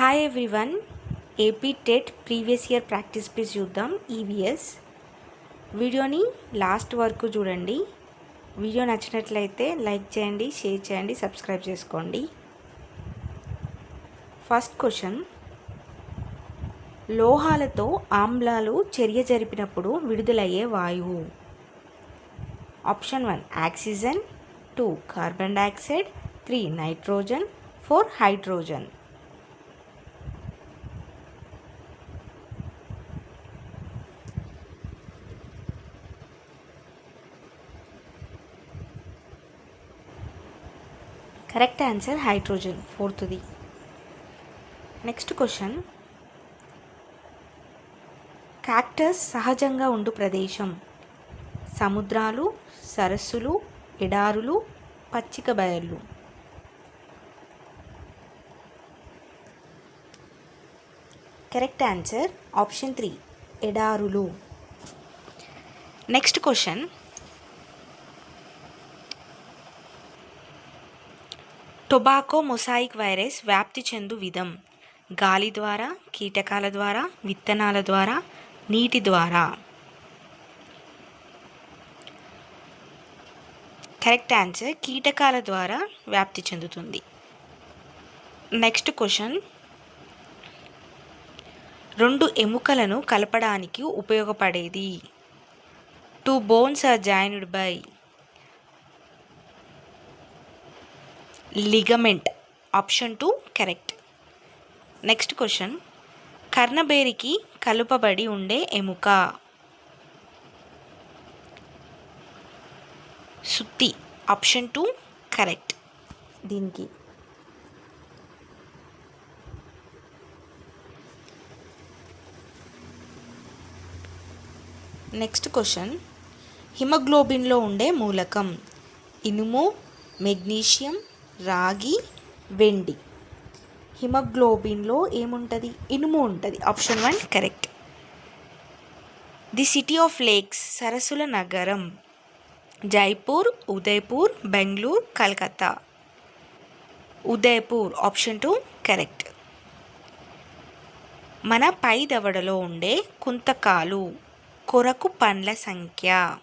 Hi everyone AP TET previous year practice piece చూద్దాం EVS వీడియోని last వరకు చూడండి. వీడియో నచ్చినట్లయితే లైక్ చేయండి షేర్ చేయండి సబ్స్క్రైబ్ చేసుకోండి. ఫస్ట్ క్వశ్చన్ లోహాలతో ఆమ్లాలు చర్య జరిపినప్పుడు విడుదలయ్యే వాయువు. Option one oxygen. Two carbon dioxide three nitrogen four hydrogen correct answer hydrogen ఫోర్త్ది next question cactus సహజంగా ఉండు ప్రదేశం. సముద్రాలు సరస్సులు ఎడారులు పచ్చిక బయళ్ళు. Correct answer option three ఎడారులు. Next question tobacco mosaic virus వ్యాప్తి చెందు విధం. గాలి ద్వారా కీటకాల ద్వారా విత్తనాల ద్వారా నీటి ద్వారా. కరెక్ట్ ఆన్సర్ కీటకాల ద్వారా వ్యాప్తి చెందుతుంది. Next question. రెండు ఎముకలను కలపడానికి ఉపయోగపడేది. Two bones are joined by ligament option two correct next question కర్ణబేరికి కలుపబడి ఉండే ఎముక. సుత్తి. ఆప్షన్ టూ కరెక్ట్ దీనికి. నెక్స్ట్ క్వశ్చన్ హిమోగ్లోబిన్లో ఉండే మూలకం. ఇనుము మెగ్నీషియం రాగి వెండి. హిమగ్లోబిన్లో ఏముంటుంది? ఇనుము ఉంటుంది. Option one correct. The city of lakes సరస్సుల నగరం. Jaipur Udaipur Bengaluru Calcutta. Udaipur option two correct. మన పై దవడలో ఉండే కుంతకాలు కొరకు పండ్ల సంఖ్య.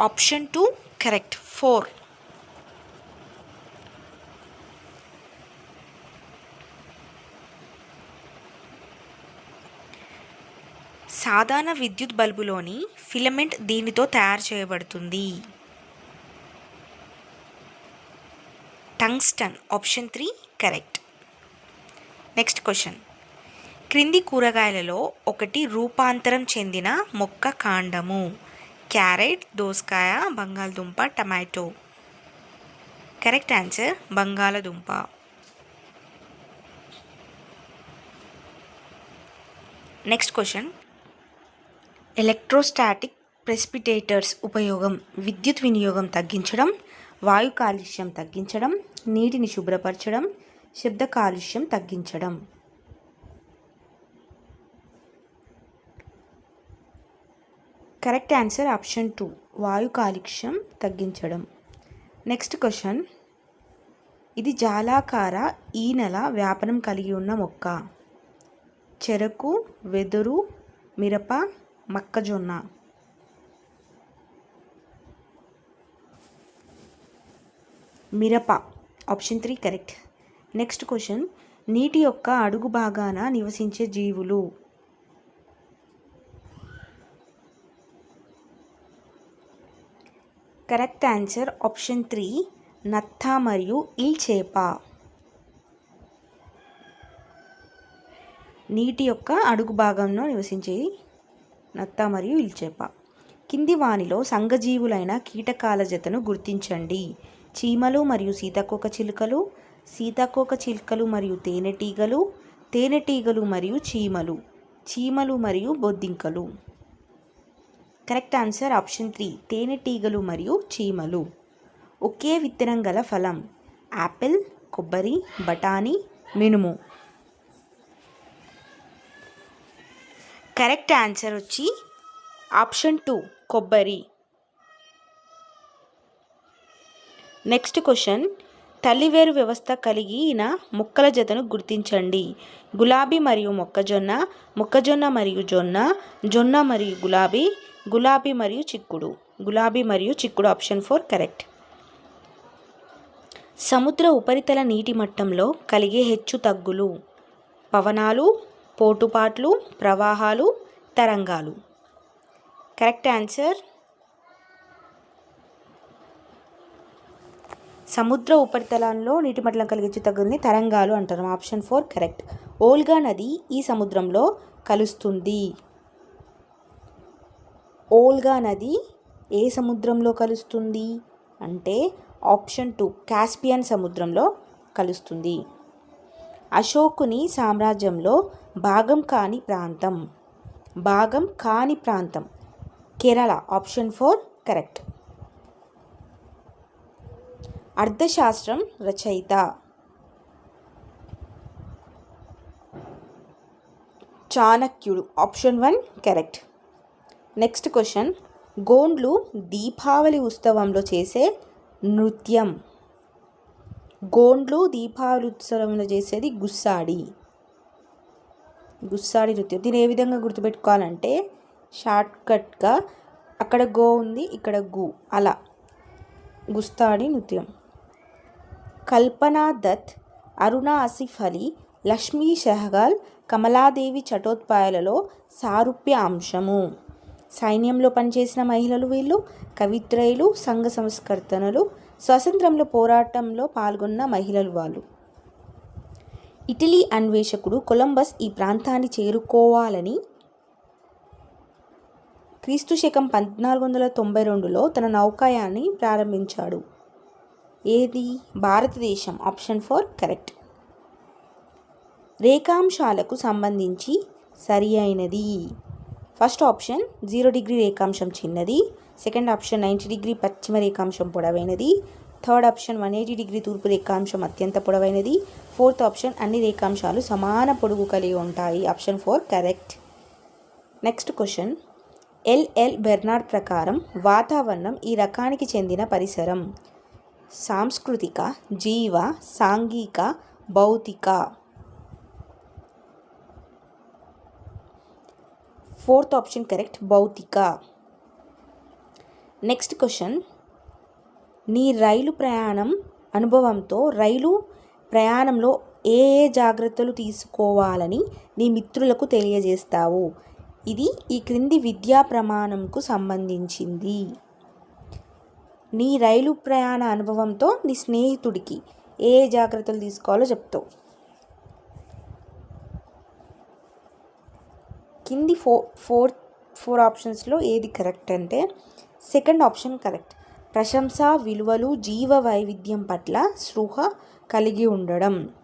Option two correct. ఫోర్. సాధారణ విద్యుత్ బల్బులోని ఫిలమెంట్ దీనితో తయారు చేయబడుతుంది. Tungsten option three correct. Next question. క్రింది కూరగాయలలో ఒకటి రూపాంతరం చెందిన మొక్క కాండము. క్యారెట్ దోసకాయ బంగాళదుంప టమాటో. కరెక్ట్ ఆన్సర్ బంగాళదుంప. Next question. ఎలక్ట్రోస్టాటిక్ ప్రెసిపిటేటర్స్ ఉపయోగం విద్యుత్ వినియోగం తగ్గించడం వాయు కాలుష్యం తగ్గించడం నీటిని శుభ్రపరచడం శబ్ద కాలుష్యం తగ్గించడం. కరెక్ట్ ఆన్సర్ ఆప్షన్ టూ వాయు కాలుష్యం తగ్గించడం. Next question. ఇది జాలాకార ఈనెల వ్యాపనం కలిగి ఉన్న మొక్క. చెరకు వెదురు మిరప మొక్కజొన్న మిరప option three correct next question నీటి యొక్క అడుగు భాగాన నివసించే జీవులు. కరెక్ట్ ఆన్సర్ ఆప్షన్ త్రీ నత్త మరియు ఇల్ చేప నీటి యొక్క అడుగు భాగంలో నివసించేది నత్త మరియు ఇల్చేప. కింది వానిలో సంఘజీవులైన కీటకాల జతను గుర్తించండి. చీమలు మరియు సీతాకోక చిలుకలు సీతాకోక చిలుకలు మరియు తేనెటీగలు తేనెటీగలు మరియు చీమలు చీమలు మరియు బొద్దింకలు. కరెక్ట్ ఆన్సర్ ఆప్షన్ త్రీ తేనెటీగలు మరియు చీమలు. ఒకే విత్తనం గల ఫలం యాపిల్ కొబ్బరి బఠానీ మినుము. కరెక్ట్ ఆన్సర్ వచ్చి ఆప్షన్ టూ కొబ్బరి. నెక్స్ట్ క్వశ్చన్ తల్లివేరు వ్యవస్థ కలిగిన మొక్కల జతను గుర్తించండి. గులాబీ మరియు మొక్కజొన్న మొక్కజొన్న మరియు జొన్న జొన్న మరియు గులాబీ గులాబీ మరియు చిక్కుడు. గులాబీ మరియు చిక్కుడు ఆప్షన్ ఫోర్ కరెక్ట్. సముద్ర ఉపరితల నీటి మట్టంలో కలిగే హెచ్చు తగ్గులు. పవనాలు పోటుపాట్లు ప్రవాహాలు తరంగాలు. Correct answer? సముద్ర ఉపరితలంలో నీటి మట్టం కలిగే తగ్గింది తరంగాలు అంటారు. Option four correct. ఓల్గా నది ఈ సముద్రంలో కలుస్తుంది. ఓల్గా నది ఏ సముద్రంలో కలుస్తుంది? అంటే ఆప్షన్ టూ కాస్పియన్ సముద్రంలో కలుస్తుంది. అశోకుని సామ్రాజ్యంలో భాగం కాని ప్రాంతం. భాగం కాని ప్రాంతం. కేరళ ఆప్షన్ ఫోర్ కరెక్ట్ అర్థశాస్త్రం రచయిత. చాణక్యుడు option one correct next question గోండ్లు Deepavali ఉత్సవంలో చేసే నృత్యం. గోండ్లు దీపావళి ఉత్సవంలో చేసేది గుస్సాడి. గుస్సాడి నృత్యం. దీన్ని ఏ విధంగా గుర్తుపెట్టుకోవాలంటే షార్ట్కట్గా అక్కడ గో ఉంది ఇక్కడ గు. అలా. గుస్తాడి నృత్యం. కల్పనా దత్ అరుణ ఆసిఫ్ అలీ లక్ష్మీ షెహగాల్ కమలాదేవి చటోత్పాయాలలో సారూప్య అంశము. సైన్యంలో పనిచేసిన మహిళలు వీళ్ళు కవిత్రయులు సంఘ సంస్కర్తనలు స్వతంత్రంలో పోరాటంలో పాల్గొన్న మహిళలు వాళ్ళు. ఇటలీ అన్వేషకుడు కొలంబస్ ఈ ప్రాంతాన్ని చేరుకోవాలని క్రీస్తు శకం పద్నాలుగు వందల తొంభై రెండులో తన నౌకాయాన్ని ప్రారంభించాడు. ఏది? భారతదేశం. Option four correct. రేఖాంశాలకు సంబంధించి సరి అయినది. ఫస్ట్ ఆప్షన్ జీరో డిగ్రీ రేఖాంశం చిన్నది. సెకండ్ ఆప్షన్ నైంటీ డిగ్రీ పశ్చిమ రేఖాంశం పొడవైనది. Third option one eighty degree తూర్పు రేఖాంశం అత్యంత పొడవైనది. ఫోర్త్ ఆప్షన్ అన్ని రేఖాంశాలు సమాన పొడుగు కలిగి ఉంటాయి. Option four correct. Next question. L L Bernard ప్రకారం వాతావరణం ఈ రకానికి చెందిన పరిసరం. సాంస్కృతిక జీవ సాంఘిక భౌతిక. ఫోర్త్ ఆప్షన్ కరెక్ట్ భౌతిక. Next question. నీ రైలు ప్రయాణం అనుభవంతో రైలు ప్రయాణంలో ఏ ఏ జాగ్రత్తలు తీసుకోవాలని నీ మిత్రులకు తెలియజేస్తావు? ఇది ఈ క్రింది విద్యా ప్రమాణంకు సంబంధించింది. నీ రైలు ప్రయాణ అనుభవంతో నీ స్నేహితుడికి ఏ ఏ జాగ్రత్తలు తీసుకోవాలో చెప్తావు? కింది ఫోర్ ఫోర్ ఫోర్ ఆప్షన్స్లో ఏది కరెక్ట్ అంటే సెకండ్ ఆప్షన్ కరెక్ట్ ప్రశంస విలువలు జీవ వైవిధ్యం పట్ల స్పృహ కలిగి ఉండడం.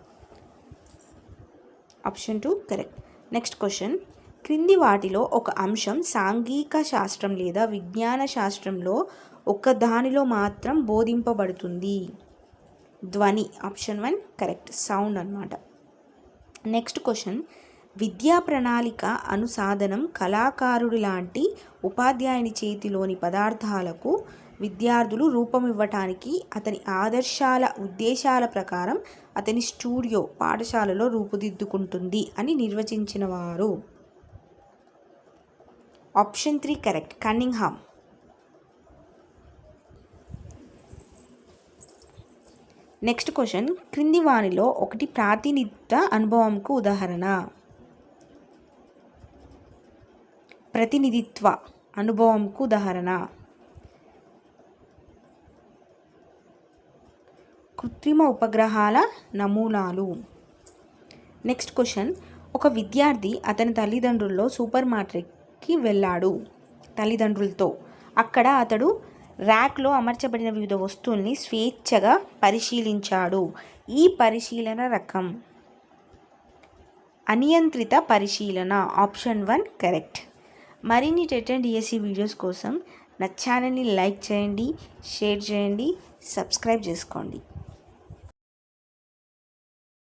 Option two correct next question క్రింది వాటిలో ఒక అంశం సాంఘిక శాస్త్రం లేదా విజ్ఞాన శాస్త్రంలో ఒక దానిలో మాత్రం బోధింపబడుతుంది. ధ్వని ఆప్షన్ వన్ కరెక్ట్ సౌండ్ అన్నమాట. నెక్స్ట్ క్వశ్చన్ విద్యా ప్రణాళిక అనుసాధనం కళాకారుడు లాంటి ఉపాధ్యాయుని చేతిలోని పదార్థాలకు విద్యార్థులు రూపమివ్వటానికి అతని ఆదర్శాల ఉద్దేశాల ప్రకారం అతని స్టూడియో పాఠశాలలో రూపుదిద్దుకుంటుంది అని నిర్వచించిన వారు option three correct. Cunningham. Next question. క్రింది వానిలో ఒకటి ప్రాతినిధ్య అనుభవంకు ఉదాహరణ. ప్రతినిధిత్వ అనుభవంకు ఉదాహరణ. కృత్రిమ ఉపగ్రహాల నమూనాలు. Next question. ఒక విద్యార్థి అతని తల్లిదండ్రుల్లో సూపర్ మార్కెట్కి వెళ్ళాడు తల్లిదండ్రులతో. అక్కడ అతడు ర్యాక్లో అమర్చబడిన వివిధ వస్తువుల్ని స్వేచ్ఛగా పరిశీలించాడు. ఈ పరిశీలన రకం. అనియంత్రిత పరిశీలన. Option one correct. మరిన్ని టెట్ అండ్ డిఎస్సి వీడియోస్ కోసం నా ఛానల్ని లైక్ చేయండి షేర్ చేయండి సబ్స్క్రైబ్ చేసుకోండి.